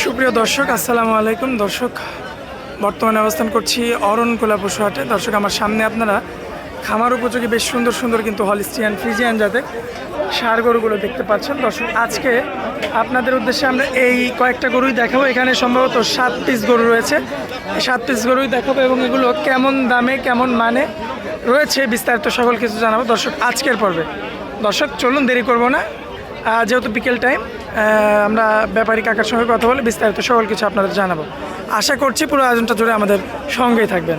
সুপ্রিয় দর্শক, আসসালামু আলাইকুম। দর্শক, বর্তমানে অবস্থান করছি অরণকুলা পশুহাটে দর্শক, আমার সামনে আপনারা খামার উপযোগী, বেশ সুন্দর সুন্দর কিন্তু হলিস্টিয়ান ফ্রিজিয়ান যাতে সার গরুগুলো দেখতে পাচ্ছেন। দর্শক, আজকে আপনাদের উদ্দেশ্যে আমরা এই কয়েকটা গরুই দেখাবো। এখানে সম্ভবত সাত পিস গরু রয়েছে। সাত পিস গরুই দেখাবো এবং এগুলো কেমন দামে, কেমন মানে রয়েছে বিস্তারিত সকল কিছু জানাব। দর্শক, আজকের পর্বে। দর্শক, চলুন দেরি করব না। যেহেতু বিকেল টাইম আমরা ব্যাপারী কাকার সঙ্গে কথা বলে বিস্তারিত সকল কিছু আপনাদের জানাব। আশা করছি পুরো আয়োজনটা জুড়ে আমাদের সঙ্গেই থাকবেন।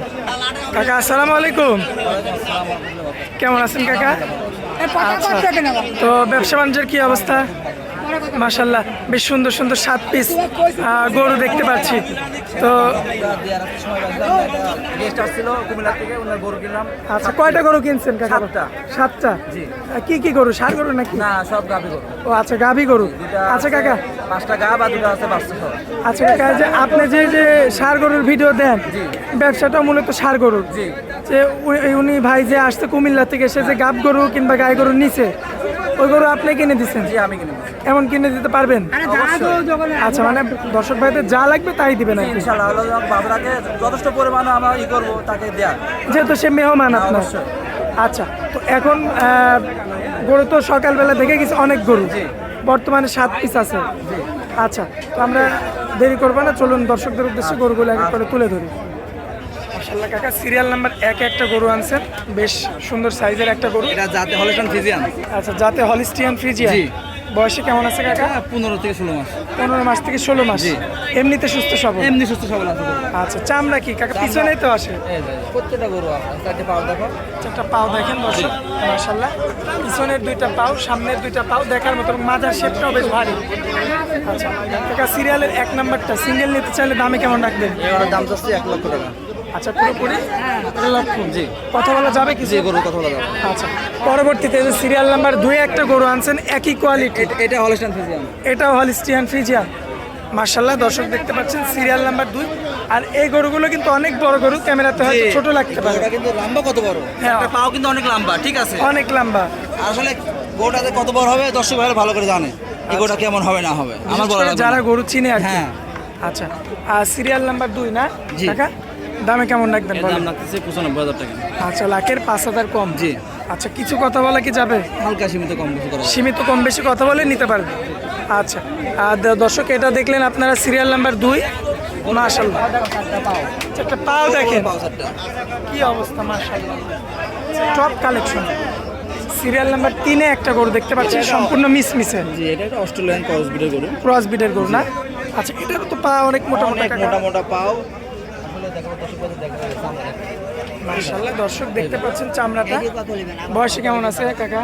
কাকা আসসালামু আলাইকুম। কেমন আছেন কাকা? আচ্ছা। তো ব্যবসা বাণিজ্যের কী অবস্থা? মাশাল্লাহ বেশ সুন্দর সুন্দর সাত পিস গরু দেখতে পাচ্ছি। তো আচ্ছা কয়টা গরু কিনছেন সাতটা। কি কি গরু? সার গরু নাকি? না সব গাভি গরু। ও আচ্ছা গাভী গরু। দুটা আচ্ছা কাকা। পাঁচটা গা বা দুটো আছে আচ্ছা কাকা যে আপনি যে যে সার গরুর ভিডিও দেন ব্যবসাটা মূলত সার গরুর। জি। যে উনি ভাই যে আসতে কুমিল্লা থেকে এসে যে গাব গরু কিংবা গাই গরু নিচে ওই গরু আপনি কিনে দিচ্ছেন জি আমি কিনে এমন কিনে দিতে পারবেন? আচ্ছা মানে দর্শক ভাইদের যা লাগবে তাই দিবেন যখন বাবরাকে যথেষ্ট পরিমাণে আমরা ই করব তাকে দেয়া। যেহেতু সে মেহমান আপনার। অবশ্যই। আচ্ছা তো এখন আহ, গরু তো সকালবেলা দেখে গেছি অনেক গরু। বর্তমানে সাত পিস আছে। আচ্ছা তো আমরা দেরি করব না চলুন দর্শকদের উদ্দেশ্যে গরুগুলো এক এক করে তুলে ধরি। মাশাল্লাহ কাকা সিরিয়াল নাম্বার এক একটা গরু আনছেন। বেশ সুন্দর সাইজের একটা গরু। এটা যাতে হলেস্টন ফিজিয়ান। আচ্ছা যাতে হলিস্টিয়ান ফ্রিজিয়া জি। বয়সে কেমন আছে কাকা? পনেরো থেকে ষোলো মাস। পনেরো মাস থেকে ষোলো মাস। এমনিতে সুস্থ সবল? এমনি সুস্থ সবল আছে। আচ্ছা চামড়া কি? কাকা পিছনেই তো আসে। প্রত্যেকটা গরু চারটে পাওয়া দেখো। চারটা পাও দেখেন দর্শক মাশাল্লাহ পিছনের দুইটা পাও সামনের দুইটা পাও দেখার মতো মাজার শেপটাও বেশ ভারী। আচ্ছা কাকা সিরিয়ালের এক নাম্বারটা সিঙ্গেল নিতে চাইলে দামে কেমন রাখবেন? দাম চাচ্ছি এক লক্ষ টাকা। আচ্ছা পুরোপুরি? জি। কথা বলা যাবে কি? যে গরু কথা বলা যাবে। আচ্ছা পরবর্তীতে যে সিরিয়াল নাম্বার দুই একটা গরু আনছেন একই কোয়ালিটি এটা- হলেস্টন ফিজিয়ান এটাও হলিস্টিয়ান ফ্রিজিয়ান মার্শাল্লাহ দর্শক দেখতে পাচ্ছেন সিরিয়াল নাম্বার দুই। আর এই গরুগুলো কিন্তু অনেক বড় গরু ক্যামেরাতে হয়তো ছোট লাগতে পারে। কিন্তু লম্বা কত বড়? হ্যাঁ। পাও কিন্তু অনেক লম্বা ঠিক আছে। অনেক লম্বা। আসলে গরুটাতে কত বড় হবে দর্শক ভাইরা ভালো করে জানে। এই গরুটা কেমন হবে না হবে আমার বলা যারা গরু চিনে আর হ্যাঁ। আচ্ছা আর সিরিয়াল নাম্বার দুই না জি। দামে কেমন রাখবেন দাম লাগতেছে পঁচানব্বই হাজার টাকা। আচ্ছা লাখের পাঁচ হাজার কম। জি। আচ্ছা কিছু কথা বলা কি যাবে? হালকা সীমিত কম বেশি করা। সীমিত কম বেশি কথা বলে নিতে পারবে। আচ্ছা আর দর্শক এটা দেখলেন আপনারা সিরিয়াল নাম্বার দুই। মাশাল্লাহ একটা পাও দেখেন। কি অবস্থা মাশাল্লাহ টপ কালেকশন সিরিয়াল নাম্বার তিনে একটা গরু দেখতে পাচ্ছি সম্পূর্ণ মিস মিসে জি এটা একটা অস্ট্রেলিয়ান ক্রস ব্রিডের গরু। ক্রস বিটের গরু না? আচ্ছা এটারও তো পা অনেক মোটা মোটা মোটা মোটা পাও। দেখো দর্শক দেখতে পাচ্ছেন চামড়াটা। বয়সে কেমন আছে কাকা?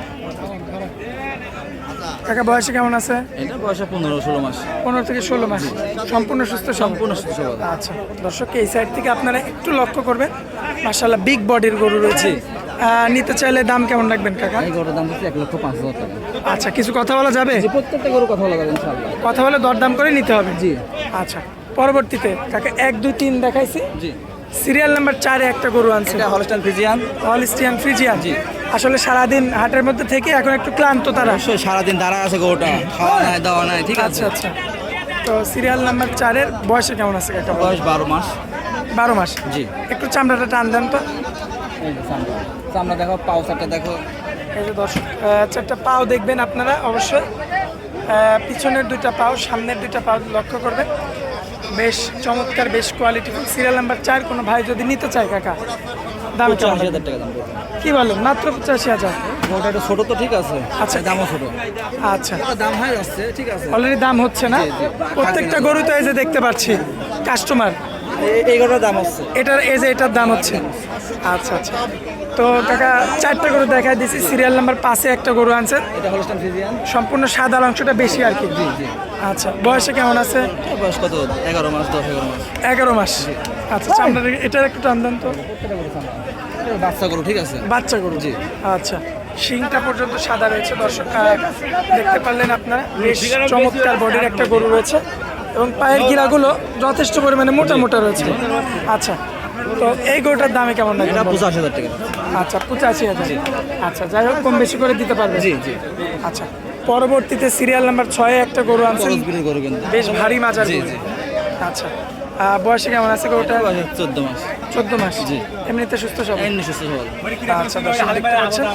কাকা বয়সে কেমন আছে? এটা বয়স পনেরো ষোলো মাস। পনেরো থেকে ষোলো মাস। সম্পূর্ণ সুস্থ সম্পূর্ণ সুস্থ আচ্ছা দর্শক এই সাইড থেকে আপনারা একটু লক্ষ্য করবেন। মাশাল্লাহ বিগ বডির গরু রয়েছে। নিতে চাইলে দাম কেমন রাখবেন কাকা? এই গরুটার দাম হচ্ছে এক লক্ষ পাঁচ হাজার টাকা। আচ্ছা কিছু কথা বলা যাবে? প্রত্যেকটা গরু কথা বলা যাবে ইনশাআল্লাহ। কথা বলে দরদাম করে নিতে হবে? জি। আচ্ছা পরবর্তীতে কাকা এক দুই তিন দেখাইছি। জি। সিরিয়াল নাম্বার চারে একটা গরু আনছে। এটা হলস্টাইন ফিজিয়ান। হলিস্টিয়ান ফ্রিজিয়ান জি। আসলে সারাদিন হাটের মধ্যে থেকে এখন একটু ক্লান্ত তারা। সারাদিন দাঁড়া আছে গরুটা। খাওয়া নাই দাওয়া নাই ঠিক আছে। আচ্ছা আচ্ছা। তো সিরিয়াল নাম্বার চারের বয়সে কেমন আছে একটা বয়স বারো মাস। বারো মাস। জি। একটু চামড়াটা টান দেন তো। সামনে দেখো পাও চারটা দেখো। এই যে দর্শক চারটা পাও দেখবেন আপনারা অবশ্যই। পিছনের দুইটা পাও সামনের দুইটা পাও লক্ষ্য করবেন। বেশ চমৎকার বেশ কোয়ালিটি সিরিয়াল নাম্বার চার কোনো ভাই যদি নিতে চায় কাকা দাম পঁচাশি হাজার টাকা দাম কি বলো মাত্র পঁচাশি হাজার? ওটা একটু ছোটো তো ঠিক আছে। আচ্ছা। দামও ছোটো। আচ্ছা। দাম হয়ে যাচ্ছে ঠিক আছে। অলরেডি দাম হচ্ছে না। প্রত্যেকটা গরু তো এই যে দেখতে পাচ্ছি। কাস্টমার এই- এই দাম হচ্ছে। এটার এই যে এটার দাম হচ্ছে। আচ্ছা আচ্ছা। তো কাকা চারটা গরু দেখাই দিছি। সিরিয়াল নাম্বার পাশে একটা গরু আনছেন এটা হলস্টাইন ফিজিয়ান সম্পূর্ণ সাদা অংশটা বেশি আর কি। জি জি। আচ্ছা বয়সে কেমন আছে? বয়স কত? এগারো মাস দশ এগারো মাস। এগারো মাস। আচ্ছা চামড়া এটার একটু টান দেন তো। বাচ্চা গরু ঠিক আছে? বাচ্চা গরু। জি। আচ্ছা শিংটা পর্যন্ত সাদা রয়েছে দর্শক দেখতে পারলেন আপনারা। বেশ চমৎকার বডির একটা গরু রয়েছে। এবং পায়ের গিরাগুলো যথেষ্ট পরিমাণে মোটা মোটা রয়েছে। আচ্ছা তো এই গরুটার দামে কেমন লাগে এটা পঁচাশি হাজার টাকা। আচ্ছা পঁচাশি হাজার। আচ্ছা যাই হোক কম বেশি করে দিতে পারবে জি জি। আচ্ছা পরবর্তীতে সিরিয়াল নাম্বার ছয়ে একটা গরু আনছে বেশ ভারী মাছ আছে আচ্ছা বয়সে কেমন আছে গরুটা চোদ্দ মাস। চোদ্দ মাস? জি। এমনিতে সুস্থ সব? এমনি সুস্থ সব। আচ্ছা দর্শক দেখতে পাচ্ছেন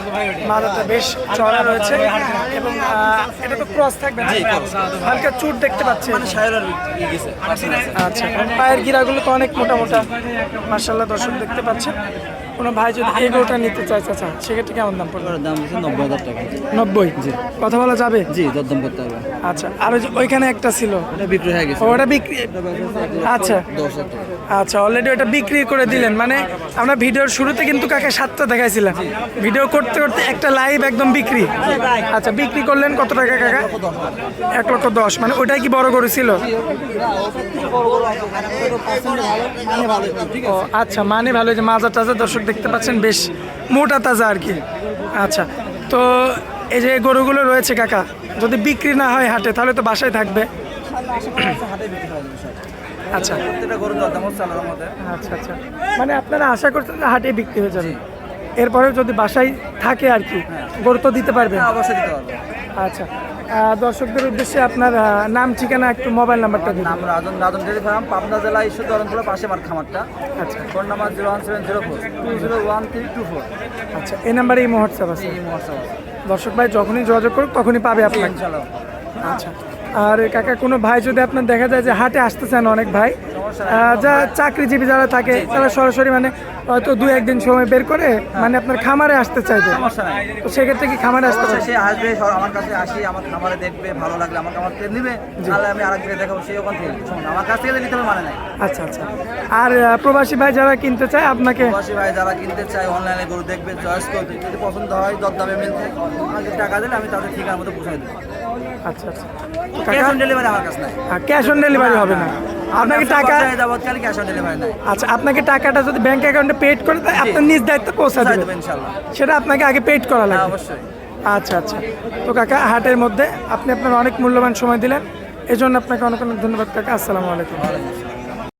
মাদাটা বেশ চড়া রয়েছে এবং এটা তো ক্রস থাকবে হালকা চুট দেখতে পাচ্ছি। গেছে। আচ্ছা পায়ের গিরাগুলো তো অনেক মোটা মোটা মার্শাল্লাহ দর্শক দেখতে পাচ্ছেন। কোনো ভাই যদি এই গরুটা নিতে চায় চাচা সেক্ষেত্রে কেমন দাম পড়বে? দাম হচ্ছে নব্বই হাজার টাকা। নব্বই? কথা বলা যাবে? জি দরদাম করতে হবে। আচ্ছা আর ওই যে ওইখানে একটা ছিল। এটা বিক্রি হয়ে গেছে। ওটা বিক্রি আচ্ছা। দশ আচ্ছা অলরেডি ওটা বিক্রি করে দিলেন। মানে আমরা ভিডিওর শুরুতে কিন্তু কাকে সাতটা দেখাইছিলাম। ভিডিও করতে করতে একটা লাইভ একদম বিক্রি। আচ্ছা বিক্রি করলেন কত টাকা কাকা? এক লক্ষ দশ। মানে ওটাই কি বড় গরু ছিল? মানে ভালো। ঠিক ও আচ্ছা মানে ভালো যে মাজা টাজা দর্শক দেখতে পাচ্ছেন বেশ মোটা তাজা আর কি। আচ্ছা তো এই যে গরুগুলো রয়েছে কাকা যদি বিক্রি না হয় হাটে তাহলে তো বাসায় থাকবে। আচ্ছা। আচ্ছা আচ্ছা। মানে আপনারা আশা করছেন যে হাটে বিক্রি হয়ে যাবে? এরপরেও যদি বাসায় থাকে আর কি গরু তো দিতে পারবেন হ্যাঁ অবশ্যই দিতে পারব। আচ্ছা দর্শকদের উদ্দেশ্যে আপনার নাম ঠিকানা একটু মোবাইল নাম্বারটা দিন নাম রাজন রাজন ডেরি ফার্ম পাবনা জেলা ঈশ্বর দরনপুরের পাশে আমার খামারটা। আচ্ছা। Phone number zero one seven zero four two zero one three two four. আচ্ছা এই নাম্বারে এই হোয়াটসঅ্যাপ আছে? এই হোয়াটসঅ্যাপ আছে। দর্শক ভাই যখনই যোগাযোগ করুক তখনই পাবে ইনশাল্লাহ। আচ্ছা আর কাকা কোনো ভাই যদি আপনার দেখা যায় যে হাটে আসতে চান অনেক ভাই যা চাকরিজীবী যারা থাকে তারা সরাসরি মানে হয়তো দু একদিন সময় বের করে মানে আপনার খামারে আসতে চাইবে। তো সেক্ষেত্রে কি খামারে আসতে পারে সে আসবে সব আমার কাছে আসি আমার খামারে দেখবে ভালো লাগলে আমার খামার থেকে নিবে তাহলে আমি আরেক জায়গায় দেখাবো সেই ওখান থেকে। আমার কাছ থেকে নিতে হবে মানে নাই। আচ্ছা আচ্ছা। আর প্রবাসী ভাই যারা কিনতে চায় আপনাকে প্রবাসী ভাই যারা কিনতে চায় অনলাইনে গরু দেখবে চয়েস করবে। যদি পছন্দ হয় দরদামে মিলতে আমাকে টাকা দিলে আমি তাদের ঠিকানার মতো পৌঁছাই দেবো। আচ্ছা আচ্ছা। ক্যাশ অন ডেলিভারি আমার কাছে নাই। ক্যাশ অন ডেলিভারি হবে না। আপনাকে টাকা যাবৎকালে ক্যাশ অন ডেলিভারি নাই। আচ্ছা আপনাকে টাকাটা যদি ব্যাংক অ্যাকাউন্টে পেড করে দেয় আপনার নিজ দায়িত্ব পৌঁছা সেটা আপনাকে আগে পেড করা হ্যাঁ লাগবে অবশ্যই। আচ্ছা আচ্ছা। তো কাকা হাটের মধ্যে আপনি আপনার অনেক মূল্যবান সময় দিলেন। এজন্য জন্য আপনাকে অনেক অনেক ধন্যবাদ কাকা। আসসালামু আলাইকুম।